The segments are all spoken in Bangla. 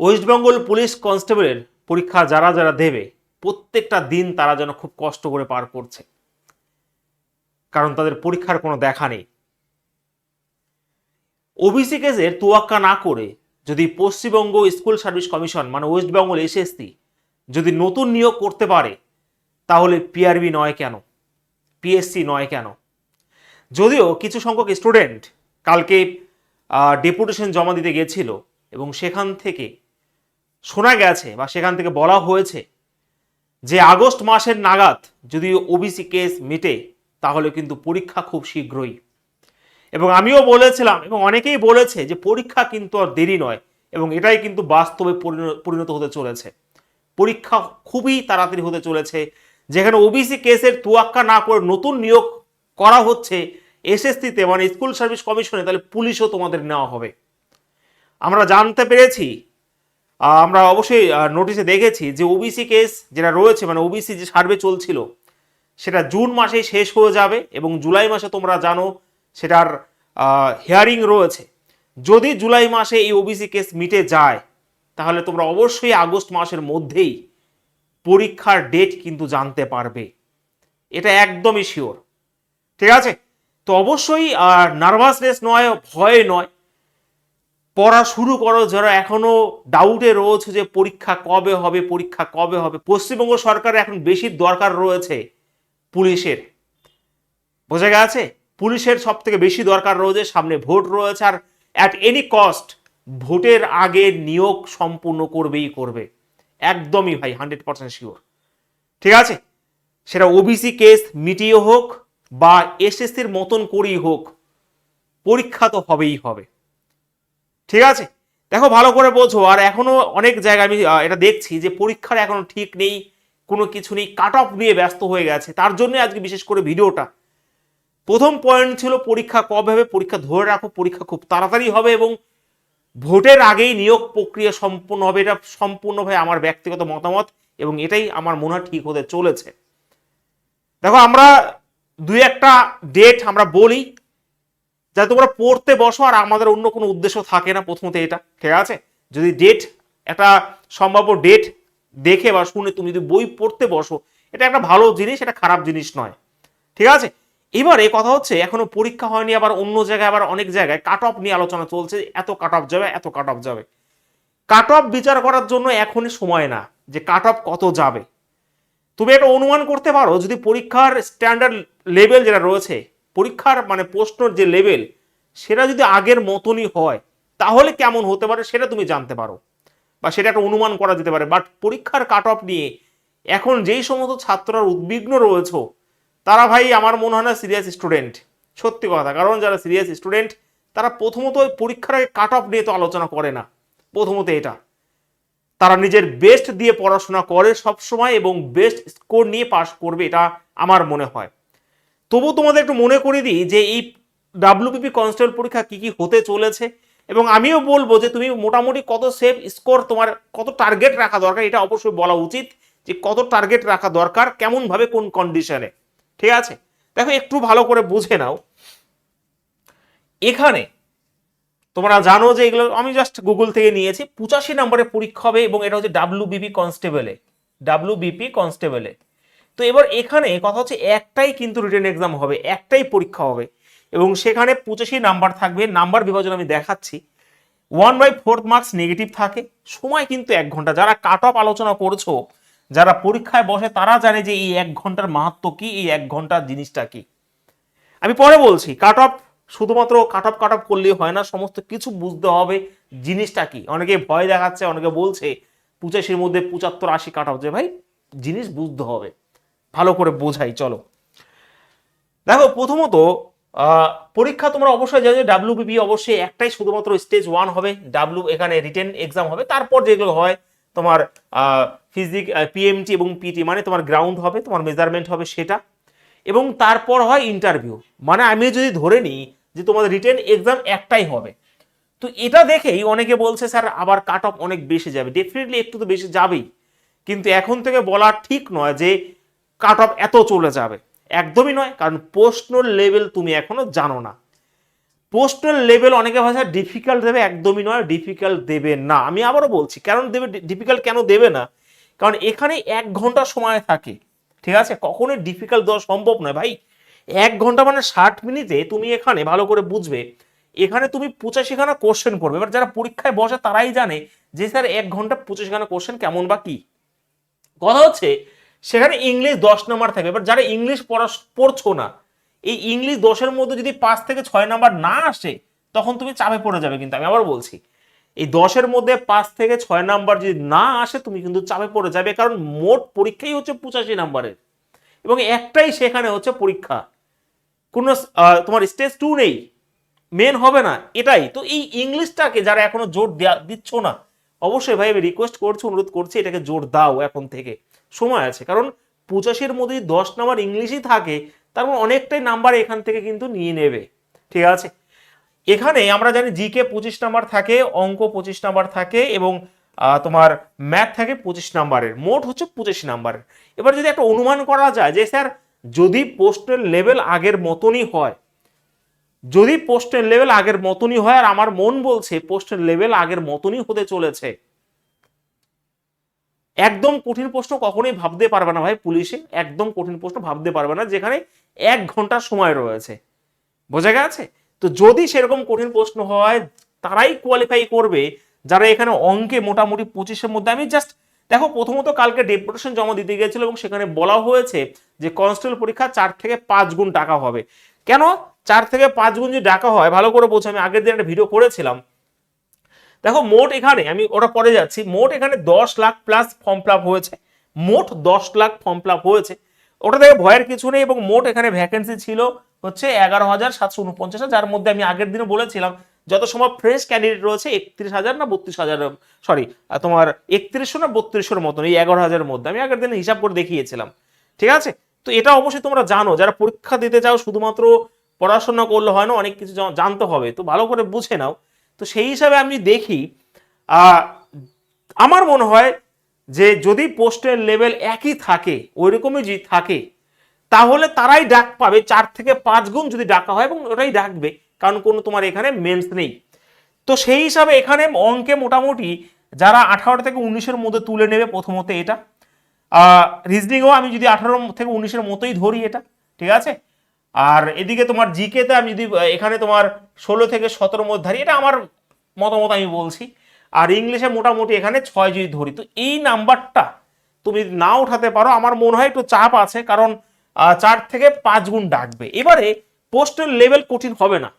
ওয়েস্টবেঙ্গল পুলিশ কনস্টেবলের পরীক্ষা যারা যারা দেবে, প্রত্যেকটা দিন তারা যেন খুব কষ্ট করে পার করছে। কারণ তাদের পরীক্ষার কোনো দেখা নেই। ওবিসি কেসের তুয়াক্কা না করে যদি পশ্চিমবঙ্গ স্কুল সার্ভিস কমিশন মানে ওয়েস্ট বেঙ্গল এসএসসি, যদি নতুন নিয়োগ করতে পারে, তাহলে পিআরবি নয় কেন? পিএসসি নয় কেন? যদিও কিছু সংখ্যক স্টুডেন্ট কালকে ডেপুটেশন জমা দিতে গেছিল এবং সেখান থেকে শোনা গেছে বা সেখান থেকে বলা হয়েছে যে আগস্ট মাসের নাগাদ যদি ওবিসি কেস মেটে, তাহলে কিন্তু পরীক্ষা খুব শীঘ্রই। এবং আমিও বলেছিলাম, এবং অনেকেই বলেছে যে পরীক্ষা কিন্তু আর দেরি নয়, এবং এটাই কিন্তু বাস্তবে পরিণ- পরিণত হতে চলেছে। পরীক্ষা খুবই তাড়াতাড়ি হতে চলেছে। যেখানে ওবিসি কেসের তুয়াক্কা না করে নতুন নিয়োগ করা হচ্ছে, এসএসসিতে মানে স্কুল সার্ভিস কমিশনে, তাহলে পুলিশও তোমাদের নেওয়া হবে। আমরা জানতে পেরেছি আমরা অবশ্যই নোটিশে দেখেছি যে ওবিসি কেস যেটা রয়েছে মানে ওবিসি যে সার্ভে চলছিল, সেটা জুন মাসেই শেষ হয়ে যাবে এবং জুলাই মাসে তোমরা জানো সেটার হিয়ারিং রয়েছে। যদি জুলাই মাসে এই ওবিসি কেস মিটে যায়, তাহলে তোমরা অবশ্যই আগস্ট মাসের মধ্যেই পরীক্ষার ডেট কিন্তু জানতে পারবে। এটা একদমই শিওর ঠিক আছে? তো অবশ্যই নার্ভাসনেস নয়, ভয় নয়। পড়া শুরু করো, যারা এখনও ডাউটে রয়েছে যে পরীক্ষা কবে হবে, পরীক্ষা কবে হবে। পশ্চিমবঙ্গ সরকারের এখন বেশি দরকার রয়েছে পুলিশের। বোঝা গেছে? পুলিশের সব থেকে বেশি দরকার রয়েছে, সামনে ভোট রয়েছে, আর অ্যাট এনি কস্ট ভোটের আগে নিয়োগ সম্পূর্ণ করবেই করবে। একদমই ভাই হান্ড্রেড পার্সেন্ট শিওর ঠিক আছে? সেটা ওবিসি কেস মিটিয়ে হোক বা এসএসসির মতন করেই হোক, পরীক্ষা তো হবেই হবে। ঠিক আছে? দেখো, ভালো করে বোঝো। আর এখনও অনেক জায়গায় আমি এটা দেখছি যে পরীক্ষার এখনও ঠিক নেই, কোনো কিছু নেই কাট অফ নিয়ে ব্যস্ত হয়ে গেছে। তার জন্য আজকে বিশেষ করে ভিডিওটা। প্রথম পয়েন্ট ছিল পরীক্ষা কবে হবে, পরীক্ষা ধরে রাখো, পরীক্ষা খুব তাড়াতাড়ি হবে এবং ভোটের আগেই নিয়োগ প্রক্রিয়া সম্পূর্ণ হবে। এটা সম্পূর্ণভাবে আমার ব্যক্তিগত মতামত এবং এটাই আমার মনে হয় ঠিক হতে চলেছে। দেখো, আমরা দুই একটা ডেট আমরা বলি। যাতে তোমরা পড়তে বসো আর আমাদের অন্য কোনো উদ্দেশ্য থাকে না প্রথমত এটা, ঠিক আছে? যদি ডেট একটা সম্ভাব্য ডেট দেখে বা শুনে তুমি যদি বই পড়তে বসো, এটা একটা ভালো জিনিস, এটা খারাপ জিনিস নয়, ঠিক আছে? এবারে কথা হচ্ছে, এখনও পরীক্ষা হয়নি, আবার অন্য জায়গায়, আবার অনেক জায়গায় কাট অফ নিয়ে আলোচনা চলছে, এত কাট অফ যাবে, এত কাট অফ যাবে। কাট অফ বিচার করার জন্য এখনই সময় না, যে কাট অফ কত যাবে। তুমি একটা অনুমান করতে পারো, যদি পরীক্ষার স্ট্যান্ডার্ড লেভেল যেটা রয়েছে পরীক্ষার মানে প্রশ্নর যে লেভেল সেটা যদি আগের মতনই হয়, তাহলে কেমন হতে পারে সেটা তুমি জানতে পারো। বা সেটা একটা অনুমান করা যেতে পারে। বাট পরীক্ষার কাট অফ নিয়ে এখন যেই সমস্ত ছাত্ররা উদ্বিগ্ন রয়েছে, তারা ভাই আমার মনে হয় না সিরিয়াস স্টুডেন্ট সত্যি কথা, কারণ যারা সিরিয়াস স্টুডেন্ট তারা প্রথমত ওই পরীক্ষার কাট অফ নিয়ে তো আলোচনা করে না। প্রথমত এটা। তারা নিজের বেস্ট দিয়ে পড়াশোনা করে সব সময় এবং বেস্ট স্কোর নিয়ে পাশ করবে, এটা আমার মনে হয়। তবু তোমাদের একটু মনে করে দিই যে এই ডাব্লিউপিপি কনস্টেবল পরীক্ষা কি কি হতে চলেছে এবং আমিও বলব যে তুমি মোটামুটি কত সেফ স্কোর তোমার, কত টার্গেট রাখা দরকার, এটা অবশ্যই বলা উচিত যে কত টার্গেট রাখা দরকার, কেমনভাবে কোন কন্ডিশনে ঠিক আছে? দেখো, একটু ভালো করে বুঝে নাও। এখানে তোমরা জানো যে এগুলো, আমি জাস্ট গুগল থেকে নিয়েছি, পঁচাশি নম্বরের পরীক্ষা হবে এবং এটা হচ্ছে ডাব্লিউ বিপি কনস্টেবলে ডাব্লিউ বিপি কনস্টেবলে তো এবার এখানে কথা হচ্ছে একটাই কিন্তু রিটেন এক্সাম হবে, একটাই পরীক্ষা হবে। এবং সেখানে পঁচাশি নাম্বার থাকবে নাম্বার বিভাজন আমি দেখাচ্ছি। One by fourth marks negative থাকে, সময় কিন্তু এক ঘণ্টা। যারা কাট অফ আলোচনা করছ, যারা পরীক্ষায় বসে, তারা জানে যে এই এক ঘণ্টার মাহাত্ম কি, এই এক ঘণ্টার জিনিসটা কি। আমি পরে বলছি কাট অফ শুধুমাত্র কাট অফ কাট অফ করলেই হয় না, সমস্ত কিছু বুঝতে হবে জিনিসটা কি। অনেকে ভয় দেখাচ্ছে, অনেকে বলছে, পঁচাশির মধ্যে পঁচাত্তর, আশি কাট অফ যে ভাই, জিনিস বুঝতে হবে। ভালো করে বোঝাই, চলো। দেখো, প্রথমত পরীক্ষা তোমরা অবশ্যই জানো ডাব্লিউবিপি অবশ্যই একটাই শুধুমাত্র স্টেজ ওয়ান হবে। ডাব্লিউ এখানে রিটেন এক্সাম হবে। তারপর যেগুলো হয়, তোমার ফিজিক পিএমটি এবং পিটি মানে তোমার গ্রাউন্ড হবে, তোমার মেজারমেন্ট হবে সেটা। এবং তারপর হয় ইন্টারভিউ মানে আমি যদি ধরে নিই যে তোমাদের রিটেন এক্সাম একটাই হবে। তো এটা দেখেই অনেকে বলছে, স্যার, আবার কাট অফ অনেক বেশি যাবে। ডেফিনেটলি একটু তো বেশি যাবেই। কিন্তু এখন থেকে বলা ঠিক নয় যে কাট অফ এত চলে যাবে। একদমই নয়, কারণ প্রশ্ন লেভেল তুমি এখনও জানো না। পোস্টাল লেভেল অনেকে ভাষা ডিফিকাল্ট দেবে, একদমই নয় ডিফিকাল্ট দেবে না। আমি আবারও বলছি, কেন দেবে ডিফিকাল্ট কেন দেবে না? কারণ এখানে এক ঘণ্টা সময় থাকে, ঠিক আছে? কখনোই ডিফিকাল্ট দেওয়া সম্ভব নয়। ভাই, এক ঘণ্টা মানে ষাট মিনিটে তুমি এখানে, ভালো করে বুঝবে, এখানে তুমি পঁচাশিখানা কোশ্চেন করবে। এবার যারা পরীক্ষায় বসে তারাই জানে যে, স্যার, এক ঘণ্টা পঁচাশিখানা কোশ্চেন কেমন বা কি? কথা হচ্ছে সেখানে ইংলিশ দশ নাম্বার থাকবে। এবার যারা ইংলিশ পড়া পড়ছো না, এই ইংলিশ দশের মধ্যে যদি পাঁচ থেকে ছয় নাম্বার না আসে, তখন তুমি চাপে পড়ে যাবে কিন্তু, আমি আবার বলছি। এই দশের মধ্যে পাঁচ থেকে ছয় নাম্বার যদি না আসে, তুমি কিন্তু চাপে পড়ে যাবে, কারণ মোট পরীক্ষাই হচ্ছে পঁচাশি নাম্বারের। এবং একটাই সেখানে হচ্ছে পরীক্ষা। কোনো তোমার স্টেজ টু নেই। মেন হবে না, এটাই। তো এই ইংলিশটাকে যারা এখনও জোর দিচ্ছ না অবশ্যই ভাই, আমি রিকোয়েস্ট করছি, অনুরোধ করছি, এটাকে জোর দাও এখন থেকে। সময় আছে, কারণ পঁচাশির মধ্যে দশ নাম্বার ইংলিশই থাকে, তার মানে অনেকটাই নাম্বার এখান থেকে কিন্তু নিয়ে নেবে। ঠিক আছে? এখানে আমরা জানি জিকে পঁচিশ নাম্বার থাকে, অঙ্ক পঁচিশ নাম্বার থাকে, এবং তোমার ম্যাথ থাকে পঁচিশ নাম্বারের। মোট হচ্ছে পঁচিশ নাম্বারের এবার যদি একটা অনুমান করা যায় যে, স্যার, যদি পোস্টের লেভেল আগের মতনই হয় যদি পোস্টের লেভেল আগের মতনই হয়, আর আমার মন বলছে পোস্টের লেভেল আগের মতনই হতে চলেছে। একদম কঠিন প্রশ্ন কখনোই ভাবতে পারবে না ভাই পুলিশে, একদম কঠিন প্রশ্ন ভাবতে পারবে না, যেখানে এক ঘণ্টার সময় রয়েছে। বোঝা গেছে? তো যদি সেরকম কঠিন প্রশ্ন হয়, তারাই কোয়ালিফাই করবে। যারা এখানে অঙ্কে মোটামুটি পঁচিশের মধ্যে, আমি জাস্ট দেখো, প্রথমত কালকে ডেপুটেশন জমা দিতে গিয়েছিল এবং সেখানে বলা হয়েছে যে কনস্টেবল পরীক্ষা চার থেকে পাঁচ গুণ টাকা হবে। কেন? চার থেকে পাঁচ গুণ যদি ডাকা হয়, ভালো করে বলছি, আমি আগের দিন একটা ভিডিও করেছিলাম। দেখো, মোট এখানে, আমি ওটা পরে যাচ্ছি, মোট এখানে দশ লাখ প্লাস ফর্ম ফিল হয়েছে। মোট দশ লাখ ফর্ম ফিল হয়েছে। ওটা থেকে ভয়ের কিছু নেই, এবং মোট এখানে ভ্যাকেন্সি ছিল হচ্ছে এগারো হাজার সাতশো উনপঞ্চাশ যার মধ্যে আমি আগের দিনে বলেছিলাম, যত সময় ফ্রেশ ক্যান্ডিডেট রয়েছে একত্রিশ হাজার না বত্রিশ হাজার সরি তোমার একত্রিশশো না বত্রিশশোর মতন, এই এগারো হাজারের মধ্যে। আমি আগের দিনে হিসাব করে দেখিয়েছিলাম। ঠিক আছে? তো এটা অবশ্যই তোমরা জানো, যারা পরীক্ষা দিতে চাও, শুধুমাত্র পড়াশোনা করলে হয় না, অনেক কিছু জানতে হবে। তো ভালো করে বুঝে নাও। তো সেই হিসাবে আমি দেখি আমার মনে হয় যে যদি পোস্টের লেভেল একই থাকে ওই রকমই যদি থাকে, তাহলে তারাই ডাক পাবে। চার থেকে পাঁচ গুণ যদি ডাকা হয় এবং ওটাই ডাকবে, কারণ কোনো তোমার এখানে মেন্স নেই। তো সেই হিসাবে এখানে অঙ্কে মোটামুটি যারা আঠারো থেকে উনিশের মধ্যে তুলে নেবে প্রথমত এটা। রিজনিংও আমি যদি আঠারো থেকে উনিশের মতোই ধরি এটা, ঠিক আছে? আর এদিকে তোমার জিকেতে আমি যদি এখানে তোমার ষোলো থেকে সতেরো মধ্যে ধরি, এটা আমার মতামত আমি বলছি। আর ইংলিশে মোটামুটি এখানে ছয় যদি ধরি, তো এই নাম্বারটা তুমি না উঠাতে পারো, আমার মনে হয় একটু চাপ আছে, কারণ চার থেকে পাঁচ গুণ ডাকবে। এবারে পোস্টের লেভেল কঠিন হবে না।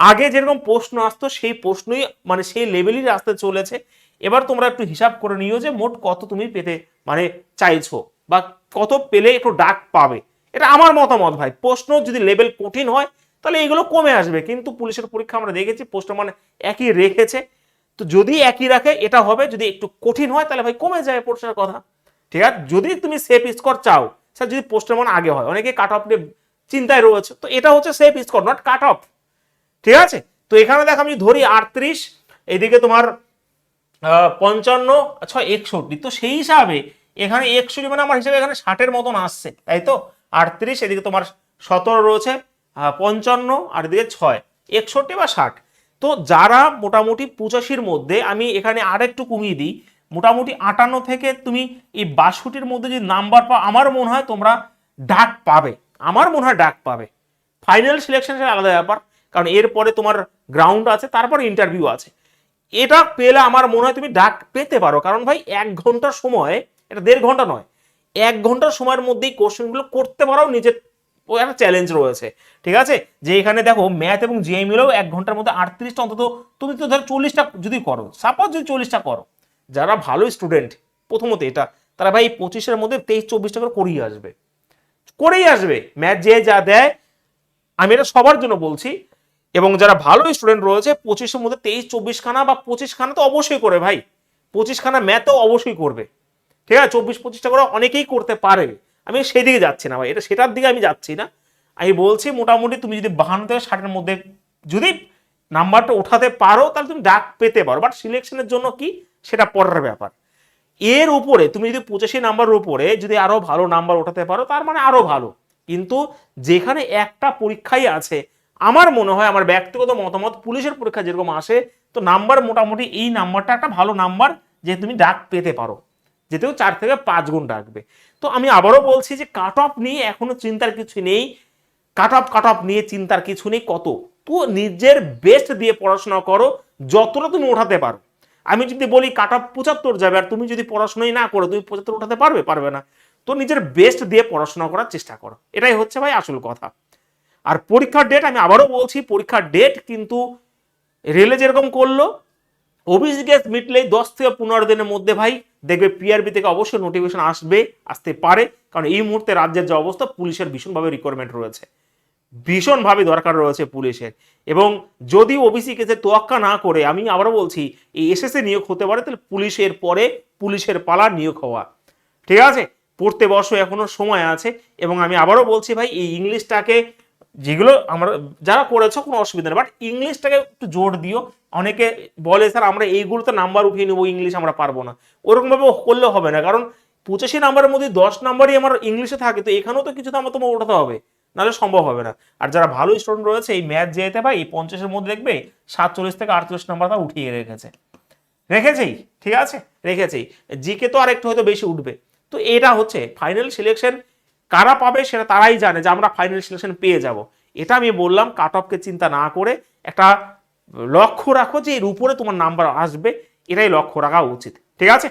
আগে যেরকম প্রশ্ন আসতো, সেই প্রশ্নই মানে সেই লেভেলই আসতে চলেছে। এবার তোমরা একটু হিসাব করে নিও যে মোট কত তুমি পেতে মানে চাইছো, বা কত পেলে একটু ডাক পাবে। এটা আমার মতামত ভাই। প্রশ্ন যদি লেভেল কঠিন হয়, তাহলে এগুলো কমে আসবে। কিন্তু পুলিশের পরীক্ষা আমরা দেখেছি, প্রশ্ন মানে একই রেখেছে। তো যদি একই রাখে, এটা হবে। যদি একটু কঠিন হয়, তাহলে ভাই কমে যায় প্রশ্নের কথা। ঠিক আছে? যদি তুমি সেফ স্কোর চাও, স্যার, যদি পোস্টের মান আগে হয়, অনেকে কাট অফ নিয়ে চিন্তায় রয়েছে, তো এটা হচ্ছে safe score not cut off ঠিক আছে? তো এখানে দেখো, আমি ধরি আটত্রিশ, এদিকে তোমার পঞ্চান্ন আচ্ছা একষট্টি। তো সেই হিসাবে এখানে একষট্টি মানে আমার হিসাবে এখানে ষাটের মতন আসছে, তাই তো? আটত্রিশ, এদিকে তোমার সতেরো রয়েছে পঞ্চান্ন, আর এদিকে ছয়, একষট্টি বা ষাট। তো যারা মোটামুটি পঁচাশির মধ্যে, আমি এখানে আর একটু কমিয়ে দিই, মোটামুটি আটান্ন থেকে তুমি এই বাষট্টির মধ্যে যদি নাম্বার পাও, আমার মনে হয় তোমরা ডাক পাবে। আমার মনে হয় ডাক পাবে। ফাইনাল সিলেকশন আলাদা ব্যাপার, কারণ এরপরে তোমার গ্রাউন্ড আছে, তারপর ইন্টারভিউ আছে। এটা পেলে আমার মনে হয় তুমি ডাক পেতে পারো, কারণ ভাই, এক ঘণ্টার সময়, এটা দেড় ঘণ্টা নয় এক ঘণ্টার সময়ের মধ্যেই কোশ্চেনগুলো করতে পারো নিজের ও একটা চ্যালেঞ্জ রয়েছে। ঠিক আছে? যে এখানে দেখো ম্যাথ এবং জিআই মিলেও এক ঘণ্টার মধ্যে আটত্রিশটা অন্তত তুমি তো ধরো চল্লিশটা যদি করো সাপোজ যদি চল্লিশটা করো, যারা ভালো স্টুডেন্ট প্রথমত এটা, তারা ভাই পঁচিশের মধ্যে তেইশ, চব্বিশটা করে করেই আসবে। করেই আসবে। ম্যাথ যে যা দেয়, আমি এটা সবার জন্য বলছি, এবং যারা ভালো স্টুডেন্ট রয়েছে, পঁচিশের মধ্যে তেইশ চব্বিশ খানা বা পঁচিশ খানা তো অবশ্যই করে ভাই। পঁচিশখানা ম্যাথও অবশ্যই করবে। ঠিক আছে, চব্বিশ পঁচিশটা করে অনেকেই করতে পারে। আমি সেই দিকে যাচ্ছি না ভাই, এটা সেটার দিকে আমি যাচ্ছি না। আমি বলছি মোটামুটি তুমি যদি বাহান্ন থেকে ষাটের মধ্যে যদি নাম্বারটা ওঠাতে পারো, তাহলে তুমি ডাক পেতে পারো। বাট সিলেকশনের জন্য কি? সেটা পরের ব্যাপার। এর উপরে, তুমি যদি পঁচাশি নাম্বারের উপরে যদি আরও ভালো নাম্বার ওঠাতে পারো, তার মানে আরও ভালো। কিন্তু যেখানে একটা পরীক্ষাই আছে, আমার মনে হয়, আমার ব্যক্তিগত মতামত, পুলিশের পরীক্ষা যেরকম আসে, তো নাম্বার মোটামুটি এই নাম্বারটা একটা ভালো নাম্বার যে তুমি ডাক পেতে পারো। যেতেও চার থেকে পাঁচ গুণ ডাকবে তো আমি আবারও বলছি যে কাট অফ নিয়ে এখনও চিন্তার কিছু নেই। কাট অফ কাট অফ নিয়ে চিন্তার কিছু নেই। কত? তো নিজের বেস্ট দিয়ে পড়াশোনা করো, যতটা তুমি ওঠাতে পারো। আমি যদি বলি কাট অফ পঁচাত্তর যাবে, আর তুমি যদি পড়াশোনাই না করো, তুমি পঁচাত্তর ওঠাতে পারবে? পারবে না। তো নিজের বেস্ট দিয়ে পড়াশোনা করার চেষ্টা করো। এটাই হচ্ছে ভাই আসল কথা। আর পরীক্ষার ডেট আমি আবারও বলছি, পরীক্ষার ডেট কিন্তু রেলে যেরকম করল কেস মিটলেই দশ থেকে পনেরো দিনের মধ্যে ভাই দেখবে পিআরবি থেকে অবশ্যই নোটিফিকেশন আসবে, আসতে পারে। কারণ এই মুহূর্তে রাজ্যের যে অবস্থা, পুলিশের ভীষণভাবে রিকোয়ারমেন্ট রয়েছে। ভীষণভাবে দরকার রয়েছে পুলিশের। এবং যদি ওবিসি কেসে তোয়াক্কা না করে, আমি আবারও বলছি, এই এসএসএ নিয়োগ হতে পারে, তাহলে পুলিশের পরে পুলিশের পালা নিয়োগ হওয়া। ঠিক আছে? পড়তে বসো, এখনও সময় আছে। এবং আমি আবারও বলছি ভাই, এই ইংলিশটাকে যেগুলো আমরা যারা করেছ কোনো অসুবিধা নেই বাট ইংলিশটাকে একটু জোর দিও। অনেকে বলে, স্যার, আমরা এইগুলোতে নাম্বার উঠিয়ে নেব, ইংলিশ আমরা পারব না। ওরকমভাবে করলে হবে না, কারণ পঁচাশি নাম্বারের মধ্যে দশ নাম্বারই আমার ইংলিশে থাকে, তো এখানেও তো কিছু তো আমার তোমার ওঠাতে হবে, নাহলে সম্ভব হবে না। আর যারা ভালো স্টুডেন্ট রয়েছে, এই ম্যাথ যেতে ভাই এই পঞ্চাশের মধ্যে দেখবে, সাতচল্লিশ থেকে আটচল্লিশ নাম্বার তা উঠিয়ে রেখেছে। রেখেছেই ঠিক আছে? রেখেছেই জিকে তো আর একটু হয়তো বেশি উঠবে। তো এটা হচ্ছে ফাইনাল সিলেকশন কারা পাবে সেটা তারাই জানে যে আমরা ফাইনাল সিলেকশন পেয়ে যাব। এটা আমি বললাম কাট অফকে চিন্তা না করে একটা লক্ষ্য রাখো যে এর উপরে তোমার নাম্বার আসবে, এটাই লক্ষ্য রাখা উচিত। ঠিক আছে?